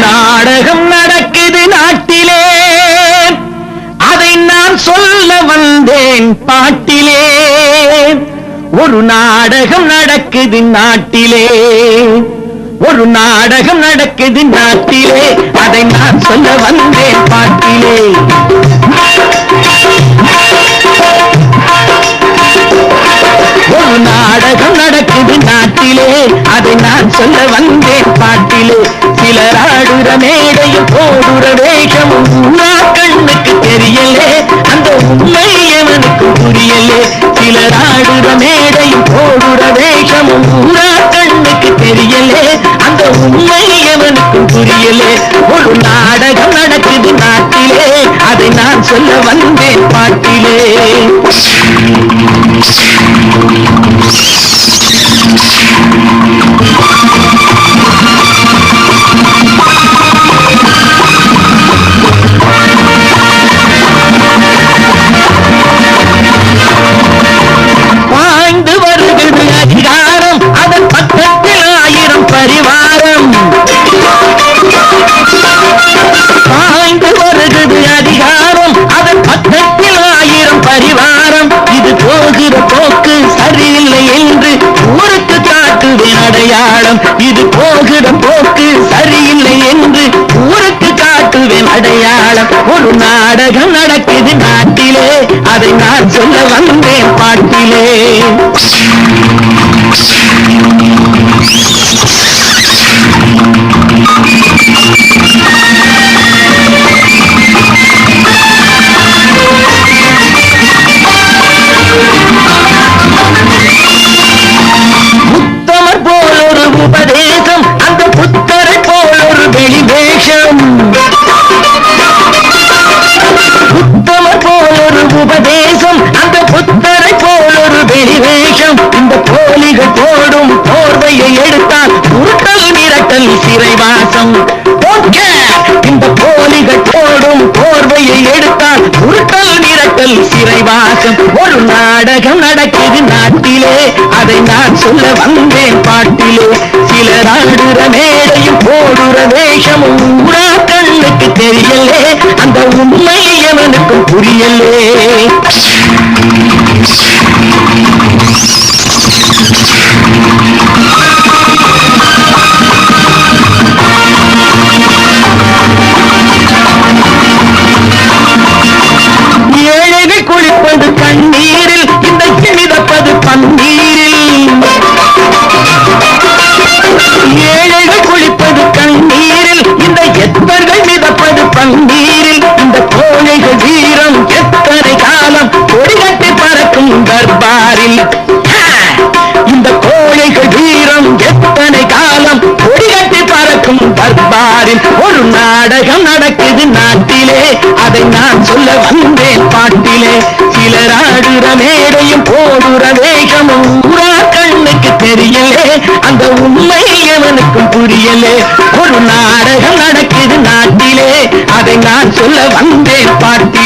நாடகம் நடக்குது நாட்டிலே. அதை நான் சொல்ல வந்தேன் பாட்டிலே. ஒரு நாடகம் நடக்குது நாட்டிலே. ஒரு நாடகம் நடக்குது நாட்டிலே. அதை நான் சொல்ல வந்தேன் பாட்டிலே. ஒரு நாடகம் நடக்குது நாட்டிலே. அதை நான் சொல்ல வந்தேன் சிலர் மேடையும் போடுற வேஷமும் ஊரா கண்ணுக்கு தெரியலே. அந்த உண்மை எவனுக்கு புரியலே. சிலர் ஆடுற மேடையும் போடுற வேஷமும் ஊரா கண்ணுக்கு தெரியலே. அந்த உண்மை எவனுக்கு புரியலே. ஒரு நாடகம் நடக்குது நாட்டிலே. அதை நான் சொல்ல வந்தேன் பாட்டிலே. அடையாளம். இது போகிற போக்கு சரியில்லை என்று ஊருக்கு காட்டுவேன் அடையாளம். ஒரு நாடகம் நடக்குது நாட்டிலே. அதை நான் சொல்ல வந்தேன் பாட்டிலே. உபதேசம் அந்த புத்தரை போல் ஒரு வெளிவேஷம். இந்த போலிகள் போடும் போர்வையை எடுத்தால் உருட்டல் மிரட்டல் சிறைவாசம். இந்த போலிகள் போடும் போர்வையை எடுத்தால் உருட்டல் மிரட்டல் சிறைவாசம். ஒரு நாடகம் நடக்குது நாட்டிலே அதை நான் சொல்ல வந்தேன் பாட்டிலே. சிலர் ஆடுற மேடையும் போடுற வேஷமும் ஊரா கண்ணுக்கு தெரியலே. அந்த உண்மையை புரியலே. நாடகம் நடக்குது நாட்டிலே. அதை நான் சொல்ல வந்தேன் பாட்டிலே. சிலர் ஆடுற மேடையும் போடுற வேகமும் ஊரா கண்ணுக்கு தெரியலே. அந்த உண்மை எவனுக்கும் புரியலே. ஒரு நாடகம் நடக்குது நாட்டிலே. அதை நான் சொல்ல வந்தேன் பாட்டிலே.